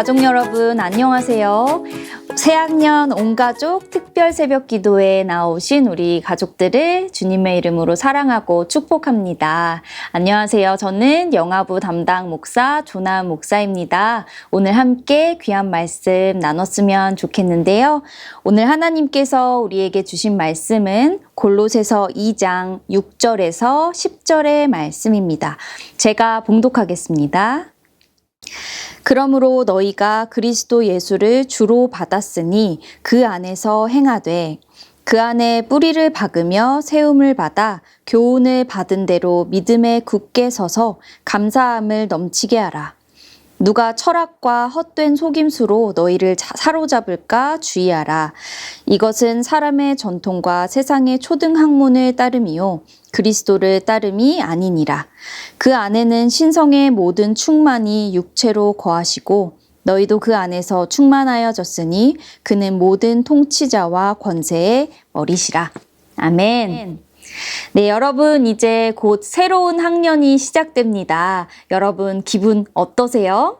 가족 여러분 안녕하세요. 새학년 온가족 특별 새벽 기도에 나오신 우리 가족들을 주님의 이름으로 사랑하고 축복합니다. 안녕하세요. 저는 영화부 담당 목사 조남 목사입니다. 오늘 함께 귀한 말씀 나눴으면 좋겠는데요. 오늘 하나님께서 우리에게 주신 말씀은 골로새서 2장 6절에서 10절의 말씀입니다. 제가 봉독하겠습니다. 그러므로 너희가 그리스도 예수를 주로 받았으니 그 안에서 행하되 그 안에 뿌리를 박으며 세움을 받아 교훈을 받은 대로 믿음에 굳게 서서 감사함을 넘치게 하라. 누가 철학과 헛된 속임수로 너희를 사로잡을까 주의하라. 이것은 사람의 전통과 세상의 초등 학문을 따름이요. 그리스도를 따름이 아니니라. 그 안에는 신성의 모든 충만이 육체로 거하시고 너희도 그 안에서 충만하여졌으니 그는 모든 통치자와 권세의 머리시라. 아멘. 네, 여러분 이제 곧 새로운 학년이 시작됩니다. 여러분 기분 어떠세요?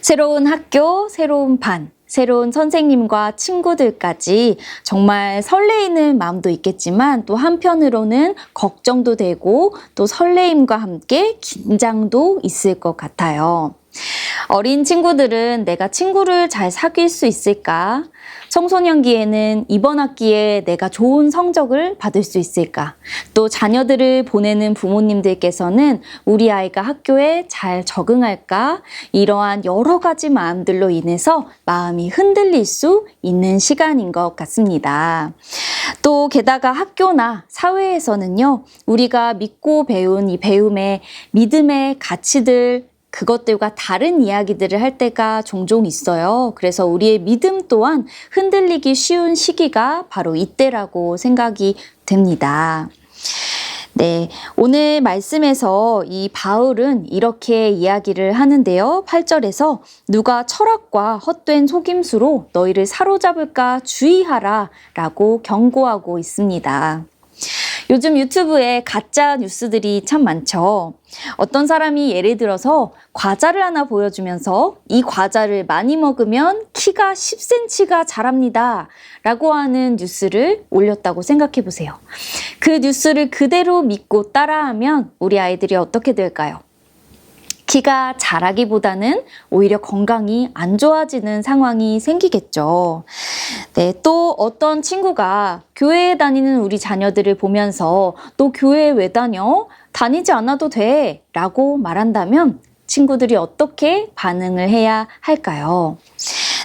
새로운 학교, 새로운 반, 새로운 선생님과 친구들까지 정말 설레이는 마음도 있겠지만 또 한편으로는 걱정도 되고 또 설레임과 함께 긴장도 있을 것 같아요. 어린 친구들은 내가 친구를 잘 사귈 수 있을까? 청소년기에는 이번 학기에 내가 좋은 성적을 받을 수 있을까? 또 자녀들을 보내는 부모님들께서는 우리 아이가 학교에 잘 적응할까? 이러한 여러 가지 마음들로 인해서 마음이 흔들릴 수 있는 시간인 것 같습니다. 또 게다가 학교나 사회에서는요, 우리가 믿고 배운 이 배움의 믿음의 가치들, 그것들과 다른 이야기들을 할 때가 종종 있어요. 그래서 우리의 믿음 또한 흔들리기 쉬운 시기가 바로 이때라고 생각이 됩니다. 네. 오늘 말씀에서 이 바울은 이렇게 이야기를 하는데요. 8절에서 누가 철학과 헛된 속임수로 너희를 사로잡을까 주의하라 라고 경고하고 있습니다. 요즘 유튜브에 가짜 뉴스들이 참 많죠. 어떤 사람이 예를 들어서 과자를 하나 보여주면서 이 과자를 많이 먹으면 키가 10cm가 자랍니다. 라고 하는 뉴스를 올렸다고 생각해 보세요. 그 뉴스를 그대로 믿고 따라하면 우리 아이들이 어떻게 될까요? 키가 자라기보다는 오히려 건강이 안 좋아지는 상황이 생기겠죠. 네, 또 어떤 친구가 교회에 다니는 우리 자녀들을 보면서 또 교회에 왜 다녀? 다니지 않아도 돼. 라고 말한다면 친구들이 어떻게 반응을 해야 할까요?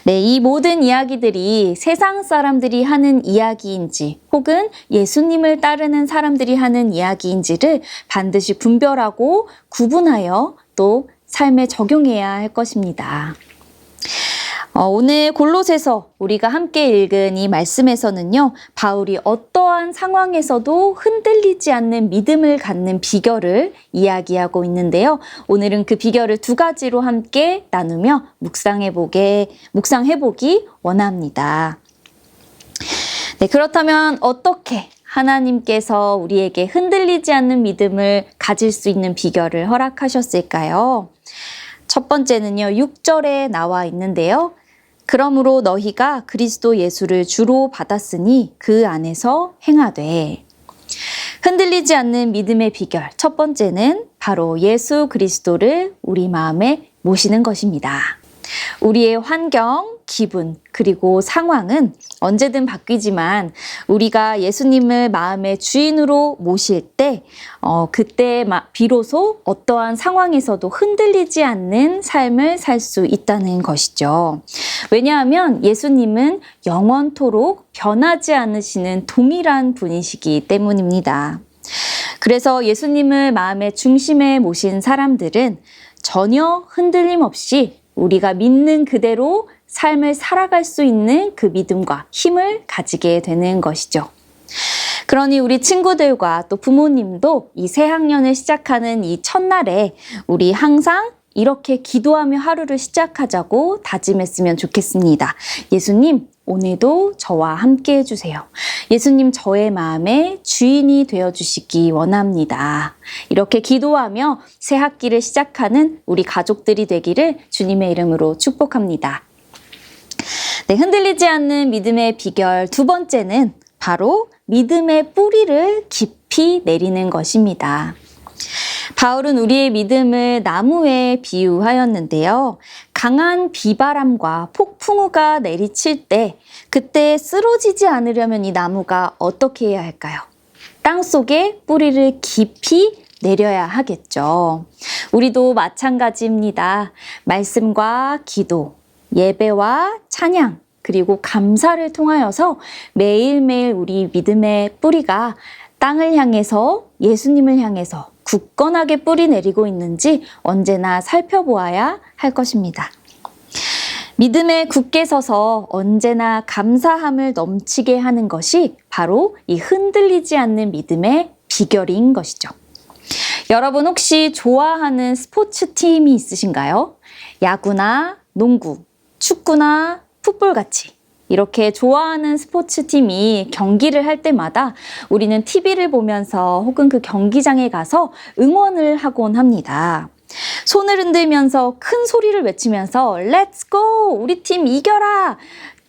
네, 이 모든 이야기들이 세상 사람들이 하는 이야기인지 혹은 예수님을 따르는 사람들이 하는 이야기인지를 반드시 분별하고 구분하여 또 삶에 적용해야 할 것입니다. 어, 오늘 골로새서 우리가 함께 읽은 이 말씀에서는요, 바울이 어떠한 상황에서도 흔들리지 않는 믿음을 갖는 비결을 이야기하고 있는데요. 오늘은 그 비결을 두 가지로 함께 나누며 묵상해보게, 묵상해보기 원합니다. 네, 그렇다면 어떻게 하나님께서 우리에게 흔들리지 않는 믿음을 가질 수 있는 비결을 허락하셨을까요? 첫 번째는요, 6절에 나와 있는데요. 그러므로 너희가 그리스도 예수를 주로 받았으니 그 안에서 행하되. 흔들리지 않는 믿음의 비결. 첫 번째는 바로 예수 그리스도를 우리 마음에 모시는 것입니다. 우리의 환경, 기분, 그리고 상황은 언제든 바뀌지만 우리가 예수님을 마음의 주인으로 모실 때, 어, 그때 비로소 어떠한 상황에서도 흔들리지 않는 삶을 살 수 있다는 것이죠. 왜냐하면 예수님은 영원토록 변하지 않으시는 동일한 분이시기 때문입니다. 그래서 예수님을 마음의 중심에 모신 사람들은 전혀 흔들림 없이 우리가 믿는 그대로 삶을 살아갈 수 있는 그 믿음과 힘을 가지게 되는 것이죠. 그러니 우리 친구들과 또 부모님도 이 새 학년을 시작하는 이 첫날에 우리 항상 이렇게 기도하며 하루를 시작하자고 다짐했으면 좋겠습니다. 예수님, 오늘도 저와 함께 해주세요. 예수님, 저의 마음의 주인이 되어 주시기 원합니다. 이렇게 기도하며 새 학기를 시작하는 우리 가족들이 되기를 주님의 이름으로 축복합니다. 네, 흔들리지 않는 믿음의 비결 두 번째는 바로 믿음의 뿌리를 깊이 내리는 것입니다. 바울은 우리의 믿음을 나무에 비유하였는데요. 강한 비바람과 폭풍우가 내리칠 때 그때 쓰러지지 않으려면 이 나무가 어떻게 해야 할까요? 땅 속에 뿌리를 깊이 내려야 하겠죠. 우리도 마찬가지입니다. 말씀과 기도, 예배와 찬양, 그리고 감사를 통하여서 매일매일 우리 믿음의 뿌리가 땅을 향해서 예수님을 향해서 굳건하게 뿌리 내리고 있는지 언제나 살펴보아야 할 것입니다. 믿음에 굳게 서서 언제나 감사함을 넘치게 하는 것이 바로 이 흔들리지 않는 믿음의 비결인 것이죠. 여러분 혹시 좋아하는 스포츠 팀이 있으신가요? 야구나 농구, 축구나 풋볼 같이 이렇게 좋아하는 스포츠 팀이 경기를 할 때마다 우리는 TV를 보면서 혹은 그 경기장에 가서 응원을 하곤 합니다. 손을 흔들면서 큰 소리를 외치면서 Let's go! 우리 팀 이겨라!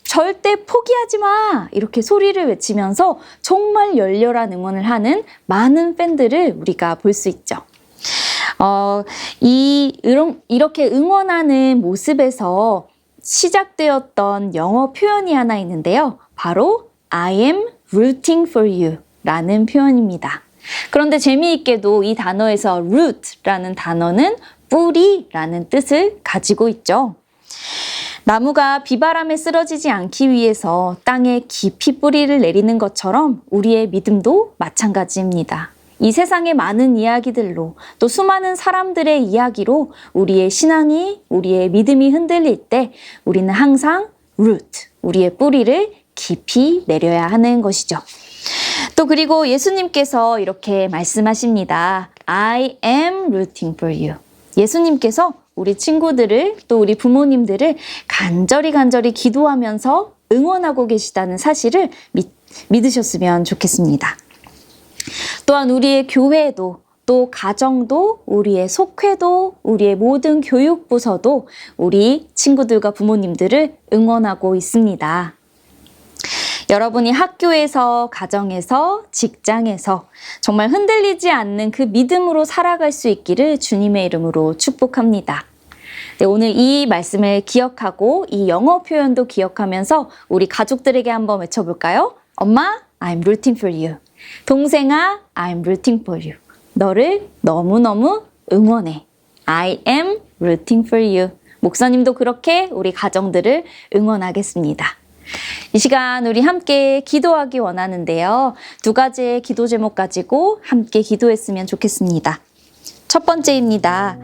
절대 포기하지 마! 이렇게 소리를 외치면서 정말 열렬한 응원을 하는 많은 팬들을 우리가 볼 수 있죠. 어, 이, 이렇게 응원하는 모습에서 시작되었던 영어 표현이 하나 있는데요. 바로 I am rooting for you 라는 표현입니다. 그런데 재미있게도 이 단어에서 root라는 단어는 뿌리라는 뜻을 가지고 있죠. 나무가 비바람에 쓰러지지 않기 위해서 땅에 깊이 뿌리를 내리는 것처럼 우리의 믿음도 마찬가지입니다. 이 세상의 많은 이야기들로 또 수많은 사람들의 이야기로 우리의 신앙이, 우리의 믿음이 흔들릴 때 우리는 항상 root, 우리의 뿌리를 깊이 내려야 하는 것이죠. 또 그리고 예수님께서 이렇게 말씀하십니다. I am rooting for you. 예수님께서 우리 친구들을 또 우리 부모님들을 간절히 간절히 기도하면서 응원하고 계시다는 사실을 믿, 믿으셨으면 좋겠습니다. 또한 우리의 교회도 또 가정도 우리의 속회도 우리의 모든 교육부서도 우리 친구들과 부모님들을 응원하고 있습니다. 여러분이 학교에서, 가정에서, 직장에서 정말 흔들리지 않는 그 믿음으로 살아갈 수 있기를 주님의 이름으로 축복합니다. 네, 오늘 이 말씀을 기억하고 이 영어 표현도 기억하면서 우리 가족들에게 한번 외쳐볼까요? 엄마, I'm rooting for you. 동생아, I'm rooting for you. 너를 너무너무 응원해. I am rooting for you. 목사님도 그렇게 우리 가정들을 응원하겠습니다. 이 시간 우리 함께 기도하기 원하는데요. 두 가지의 기도 제목 가지고 함께 기도했으면 좋겠습니다. 첫 번째입니다.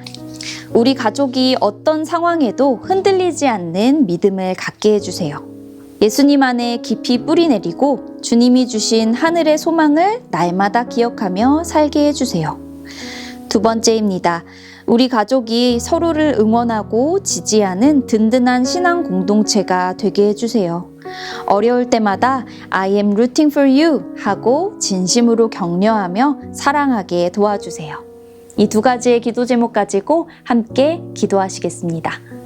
우리 가족이 어떤 상황에도 흔들리지 않는 믿음을 갖게 해주세요. 예수님 안에 깊이 뿌리 내리고 주님이 주신 하늘의 소망을 날마다 기억하며 살게 해주세요. 두 번째입니다. 우리 가족이 서로를 응원하고 지지하는 든든한 신앙 공동체가 되게 해주세요. 어려울 때마다 I am rooting for you 하고 진심으로 격려하며 사랑하게 도와주세요. 이 두 가지의 기도 제목 가지고 함께 기도하시겠습니다.